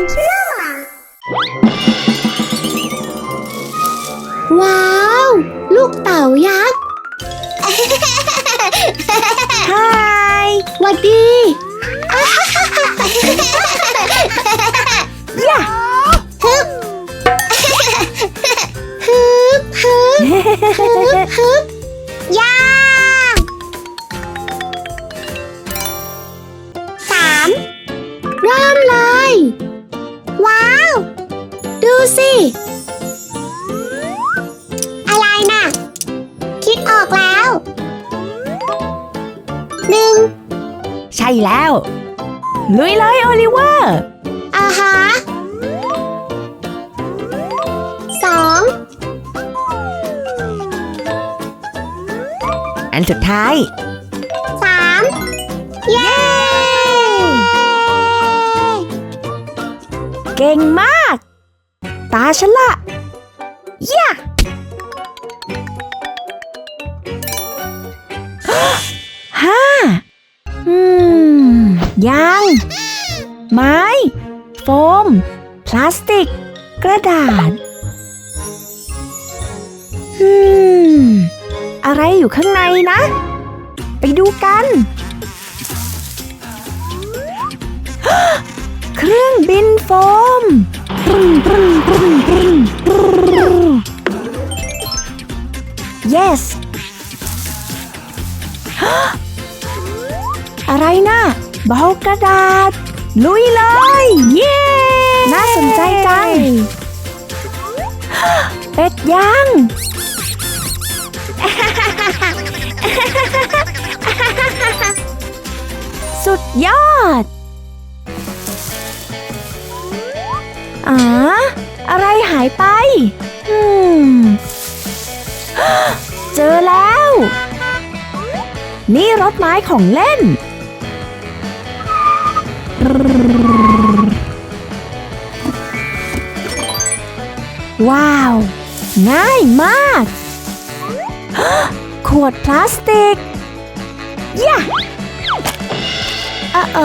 นเชื่อ ว้าว ลูกเต่ายักษ์ ฮายหวัดดีย่าฮึบฮึบฮึบฮึบฮึบย่า ช่แล้ว ลุยเลยโอลิเวอร์อ่าฮะสองอันสุดท้ายสามเย้ เก่งมาก ตาฉันละย่าห้า ยังไม้ โฟม พลาสติก กระดาษอืมอะไรอยู่ข้างในนะ ไปดูกัน เครื่องบินโฟมปรึ้งปรึ้งปรึ้งปรึ้งปรึ้ง yes อะไรนะ เบากระดาษ ลุยเลย เย้ น่าสนใจจัง เป็ดย่าง สุดยอดอ๋ออะไรหายไป อืม เจอแล้ว นี่รถไม้ของเล่น ว้าว ง่ายมาก ขวดพลาสติกย่าอะโอ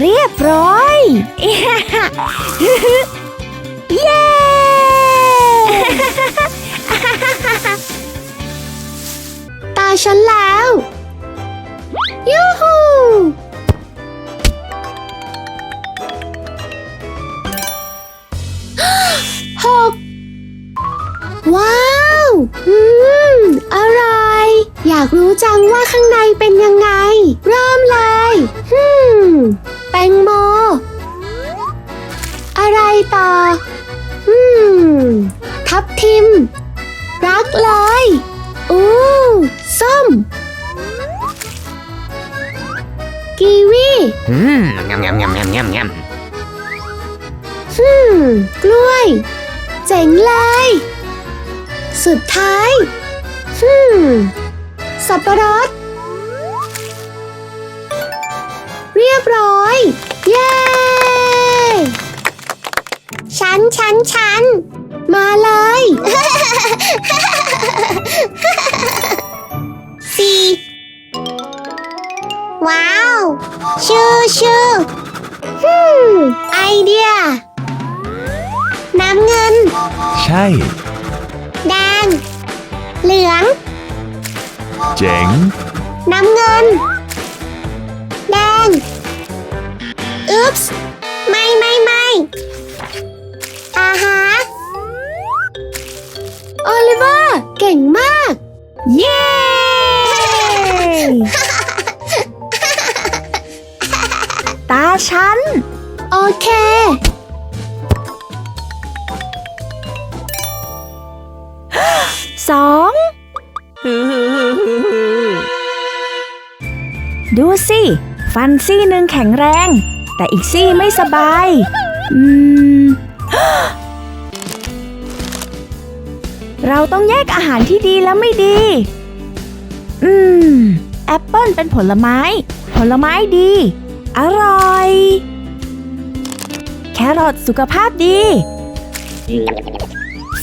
เรียบร้อย เย้ ตาฉันแล้ว หกว้าว อืม อร่อย อยากรู้จังว่าข้างในเป็นยังไง เริ่มเลยฮึมแตงโม อะไรต่ออืมทับทิม รักเลย อู้ส้ม กีวี อืมงำงำงำงำงำงฮึมกล้วย เจ๋งเลย สุดท้ายฮึมสับปะรด เรียบร้อย เย้ ฉันฉันฉัน มาเลย สี่ว้าว ชื่อชื่อฮึมไอเดีย น้ำเงิน ใช่ แดง เหลือง เจ๋ง น้ำเงิน แดง อุ๊ปส์ไม่ไม่ไม่อาฮะโอลิเวอร์ เก่งมาก เย้ ตาฉัน โอเค สองดูสิ ฟันซี่หนึ่งแข็งแรง แต่อีกซี่ไม่สบาย อืม เราต้องแยกอาหารที่ดีและไม่ดี อืม แอปเปิลเป็นผลไม้ ผลไม้ดี อร่อย แครอทสุขภาพดี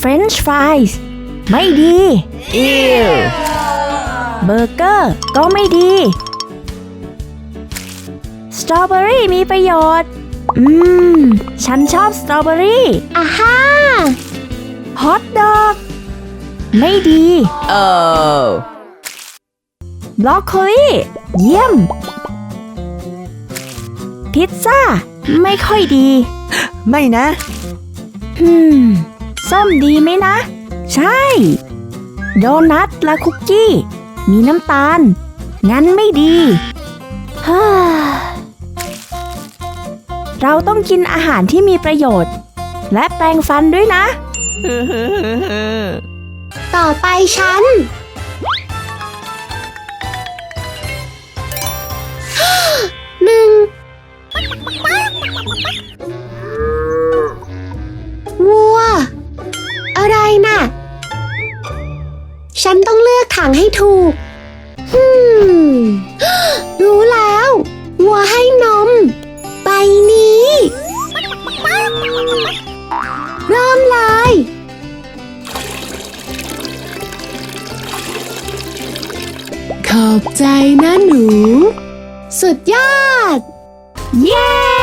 French fries ไม่ดีอิวเบอร์เกอร์ก็ไม่ดีสตตรอเบอรี่มีประโยชน์ อืม ฉันชอบสตรอเบอรี่อ่าฮ่าฮอทดอก ไม่ดี Oh. บรอกโคลีเยี่ยม พิซซ่า ไม่ค่อยดี ไม่นะ อืม ส้มดีไหมนะ ใช่ โดนัทและคุกกี้ มีน้ำตาล งั้นไม่ดีฮ่าเราต้องกินอาหารที่มีประโยชน์ และแปรงฟันด้วยนะ ต่อไปฉัน ฉันต้องเลือกถังให้ถูกฮึมรู้แล้ว วัวให้นม ใบนี้ เริ่มเลย ขอบใจนะหนู สุดยอด เย้